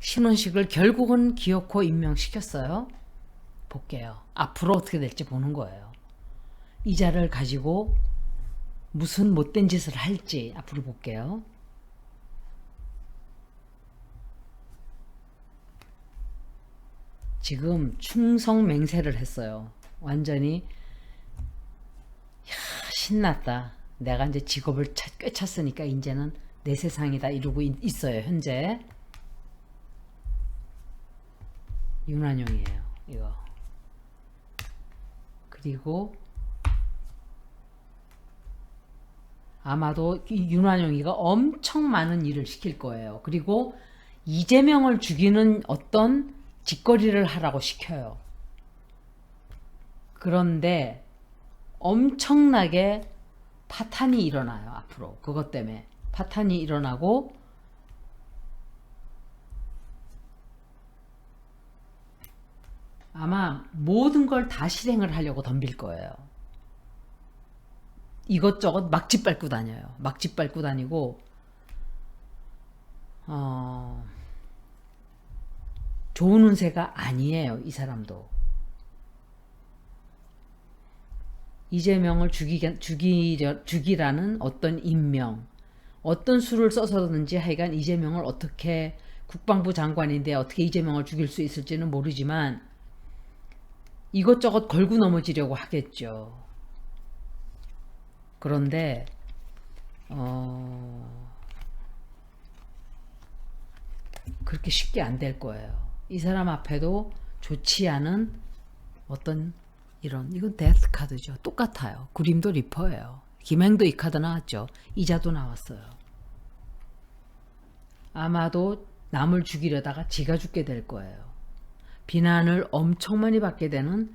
신혼식을 결국은 기어코 임명시켰어요. 볼게요. 앞으로 어떻게 될지 보는 거예요. 이자를 가지고 무슨 못된 짓을 할지 앞으로 볼게요. 지금 충성 맹세를 했어요. 완전히 야, 신났다. 내가 이제 직업을 찾- 꿰찼으니까 이제는 내 세상이다 이러고 있- 있어요. 현재 윤환영이에요. 이거 그리고 아마도 이 윤환영이가 엄청 많은 일을 시킬 거예요. 그리고 이재명을 죽이는 어떤 짓거리를 하라고 시켜요. 그런데 엄청나게 파탄이 일어나요, 앞으로. 그것 때문에. 파탄이 일어나고, 아마 모든 걸 다 실행을 하려고 덤빌 거예요. 이것저것 막집 밟고 다녀요. 막집 밟고 다니고, 어, 좋은 운세가 아니에요, 이 사람도. 이재명을 죽이게, 죽이려, 죽이라는 어떤 임명, 어떤 수를 써서든지 하여간 이재명을 어떻게 국방부 장관인데 어떻게 이재명을 죽일 수 있을지는 모르지만 이것저것 걸고 넘어지려고 하겠죠. 그런데 어, 그렇게 쉽게 안 될 거예요. 이 사람 앞에도 좋지 않은 어떤 이런 이건 데스 카드죠. 똑같아요. 그림도 리퍼예요. 김행도 이 카드 나왔죠. 이자도 나왔어요. 아마도 남을 죽이려다가 지가 죽게 될 거예요. 비난을 엄청 많이 받게 되는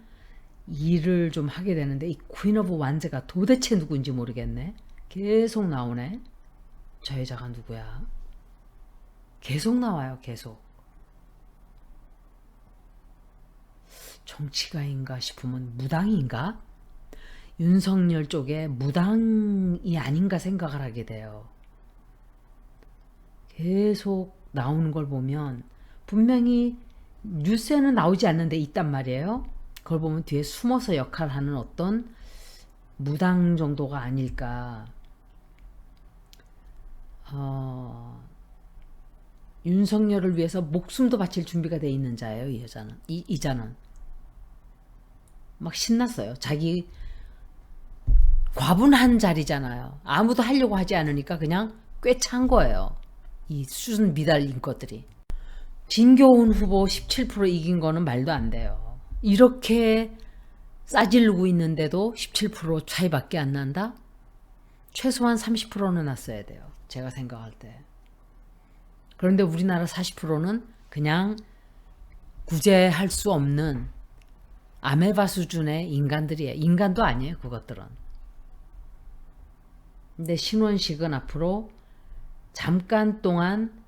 일을 좀 하게 되는데 이 퀸 오브 완즈가 도대체 누구인지 모르겠네. 계속 나오네. 저 여자가 누구야? 계속 나와요. 계속. 정치가인가 싶으면 무당인가? 윤석열 쪽에 무당이 아닌가 생각을 하게 돼요. 계속 나오는 걸 보면 분명히 뉴스에는 나오지 않는데 있단 말이에요. 그걸 보면 뒤에 숨어서 역할하는 어떤 무당 정도가 아닐까. 어, 윤석열을 위해서 목숨도 바칠 준비가 돼 있는 자예요, 이 여자는. 이, 이자는. 막 신났어요. 자기 과분한 자리잖아요. 아무도 하려고 하지 않으니까 그냥 꿰찬 거예요. 이 수준 미달린 것들이. 진교훈 후보 17% 이긴 거는 말도 안 돼요. 이렇게 싸질르고 있는데도 17% 차이밖에 안 난다? 최소한 30%는 났어야 돼요. 제가 생각할 때. 그런데 우리나라 40%는 그냥 구제할 수 없는 아메바 수준의 인간들이에요. 인간도 아니에요, 그것들은. 근데 신원식은 앞으로 잠깐 동안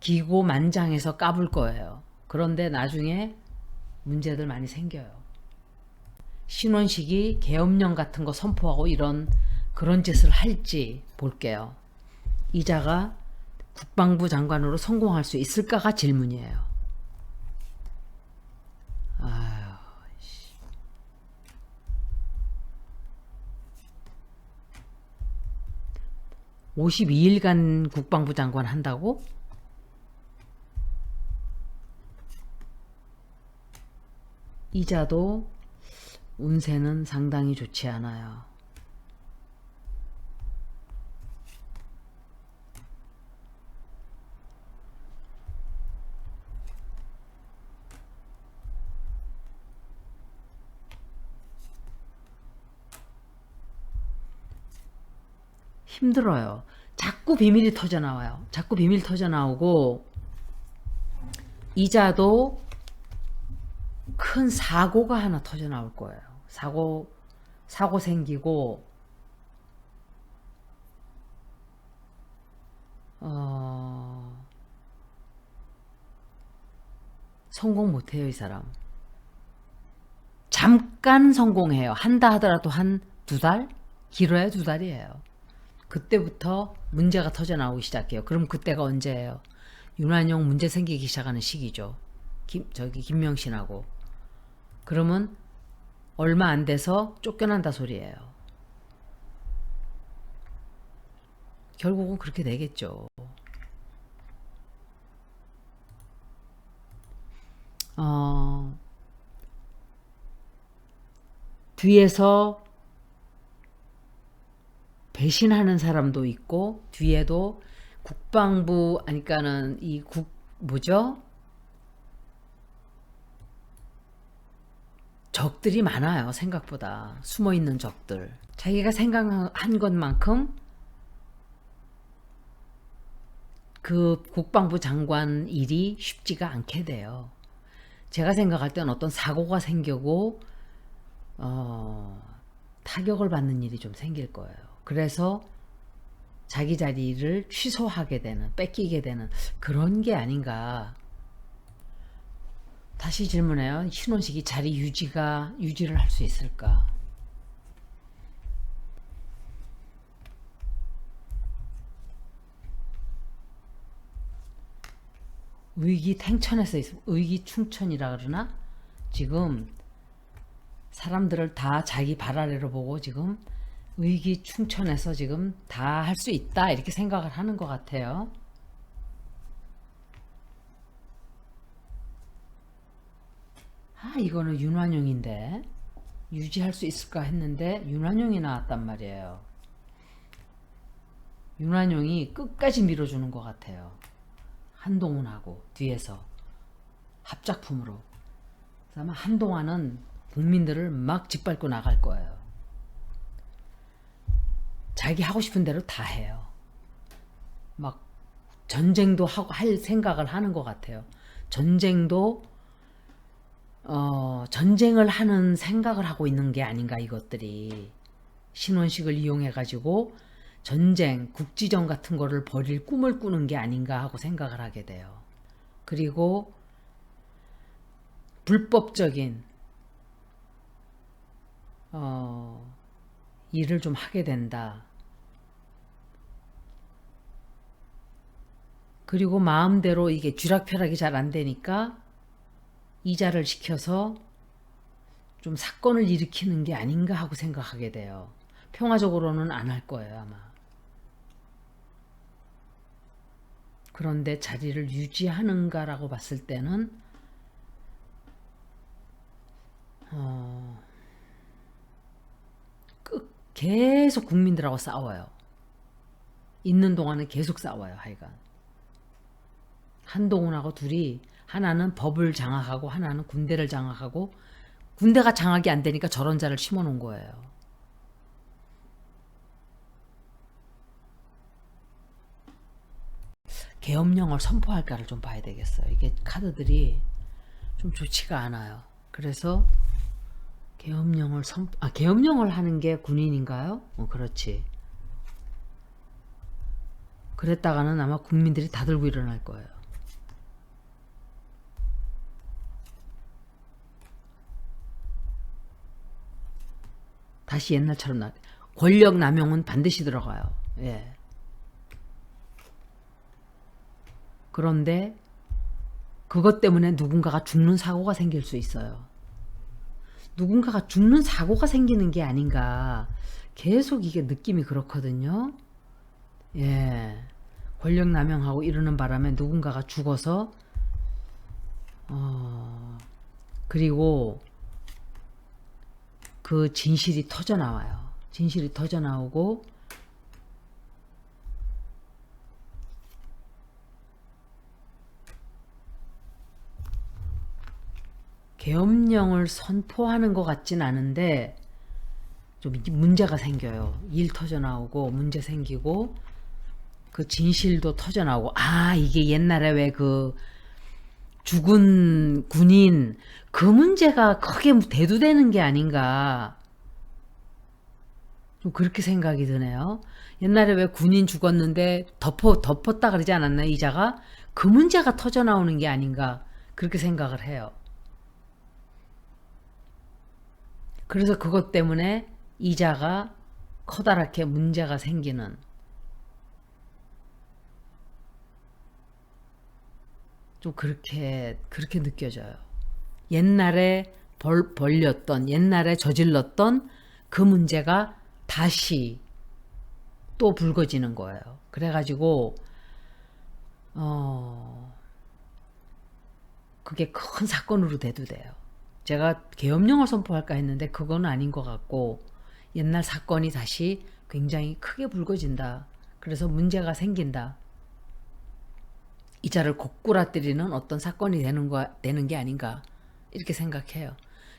기고만장해서 까불 거예요. 그런데 나중에 문제들 많이 생겨요. 신원식이 계엄령 같은 거 선포하고 이런 그런 짓을 할지 볼게요. 이자가 국방부 장관으로 성공할 수 있을까가 질문이에요. 아유, 씨. (52일간) 국방부 장관 한다고? 이자도 운세는 상당히 좋지 않아요. 힘들어요. 자꾸 비밀이 터져 나와요. 자꾸 비밀 터져 나오고 이자도 큰 사고가 하나 터져 나올 거예요. 사고 사고 생기고 어 성공 못 해요, 이 사람. 잠깐 성공해요. 한다 하더라도 한 두 달? 길어야 두 달이에요. 그때부터 문제가 터져 나오기 시작해요. 그럼 그때가 언제예요? 윤환용 문제 생기기 시작하는 시기죠. 김, 저기 김명신하고. 그러면 얼마 안 돼서 쫓겨난다 소리예요. 결국은 그렇게 되겠죠. 어, 뒤에서 배신하는 사람도 있고 뒤에도 국방부 아니까는 이 국 뭐죠? 적들이 많아요 생각보다 숨어 있는 적들 자기가 생각한 것만큼 그 국방부 장관 일이 쉽지가 않게 돼요. 제가 생각할 때는 어떤 사고가 생기고 어, 타격을 받는 일이 좀 생길 거예요. 그래서 자기 자리를 취소하게 되는, 뺏기게 되는 그런 게 아닌가. 다시 질문해요. 신원식이 자리 유지가 유지를 할 수 있을까? 위기 탱천에서 있, 위기 충천이라 그러나 지금 사람들을 다 자기 발 아래로 보고 지금 위기 충천에서 지금 다 할 수 있다 이렇게 생각을 하는 것 같아요. 아 이거는 윤환용인데 유지할 수 있을까 했는데 윤환용이 나왔단 말이에요. 윤환용이 끝까지 밀어주는 것 같아요. 한동훈하고 뒤에서 합작품으로. 아마 한동안은 국민들을 막 짓밟고 나갈 거예요. 자기 하고 싶은 대로 다 해요. 막 전쟁도 하고 할 생각을 하는 것 같아요. 전쟁도 어, 전쟁을 하는 생각을 하고 있는 게 아닌가 이것들이 신원식을 이용해 가지고 전쟁, 국지전 같은 거를 벌일 꿈을 꾸는 게 아닌가 하고 생각을 하게 돼요. 그리고 불법적인 어, 일을 좀 하게 된다. 그리고 마음대로 이게 쥐락펴락이 잘 안 되니까 이자를 시켜서 좀 사건을 일으키는 게 아닌가 하고 생각하게 돼요. 평화적으로는 안 할 거예요, 아마. 그런데 자리를 유지하는가라고 봤을 때는 어, 끝 계속 국민들하고 싸워요. 있는 동안은 계속 싸워요, 하여간. 한동훈하고 둘이 하나는 법을 장악하고 하나는 군대를 장악하고 군대가 장악이 안 되니까 저런 자를 심어 놓은 거예요. 계엄령을 선포할까를 좀 봐야 되겠어요. 이게 카드들이 좀 좋지가 않아요. 그래서 계엄령을 선, 아 계엄령을 하는 게 군인인가요? 어, 그렇지. 그랬다가는 아마 국민들이 다 들고 일어날 거예요. 다시 옛날처럼 나 권력 남용은 반드시 들어가요. 예. 그런데 그것 때문에 누군가가 죽는 사고가 생길 수 있어요. 누군가가 죽는 사고가 생기는 게 아닌가. 계속 이게 느낌이 그렇거든요. 예. 권력 남용하고 이러는 바람에 누군가가 죽어서, 어, 그리고 그 진실이 터져 나와요. 진실이 터져 나오고, 계엄령을 선포하는 것 같진 않은데 좀 문제가 생겨요. 일 터져 나오고 문제 생기고 그 진실도 터져 나오고 아 이게 옛날에 왜그 죽은 군인 그 문제가 크게 대두되는 게 아닌가 좀 그렇게 생각이 드네요. 옛날에 왜 군인 죽었는데 덮어 덮었다 그러지 않았나 이자가 그 문제가 터져 나오는 게 아닌가 그렇게 생각을 해요. 그래서 그것 때문에 이자가 커다랗게 문제가 생기는 좀 그렇게 그렇게 느껴져요. 옛날에 벌, 벌렸던 옛날에 저질렀던 그 문제가 다시 또 불거지는 거예요. 그래가지고 어 그게 큰 사건으로 돼도 돼요. 제가 계엄령을 선포할까 했는데 그건 아닌 것 같고 옛날 사건이 다시 굉장히 크게 불거진다. 그래서 문제가 생긴다. 이자를 고꾸라뜨리는 어떤 사건이 되는 거 되는 게 아닌가 이렇게 생각해요.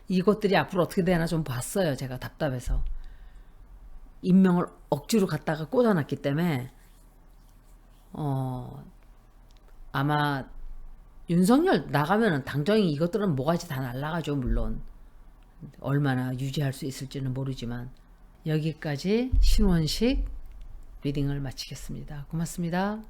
이것들이 앞으로 어떻게 되나 좀 봤어요. 제가 답답해서 임명을 억지로 갖다가 꽂아놨기 때문에 어 아마 윤석열 나가면은 당정이 이것들은 뭐가지 다 날라가죠 물론 얼마나 유지할 수 있을지는 모르지만 여기까지 신원식 리딩을 마치겠습니다. 고맙습니다.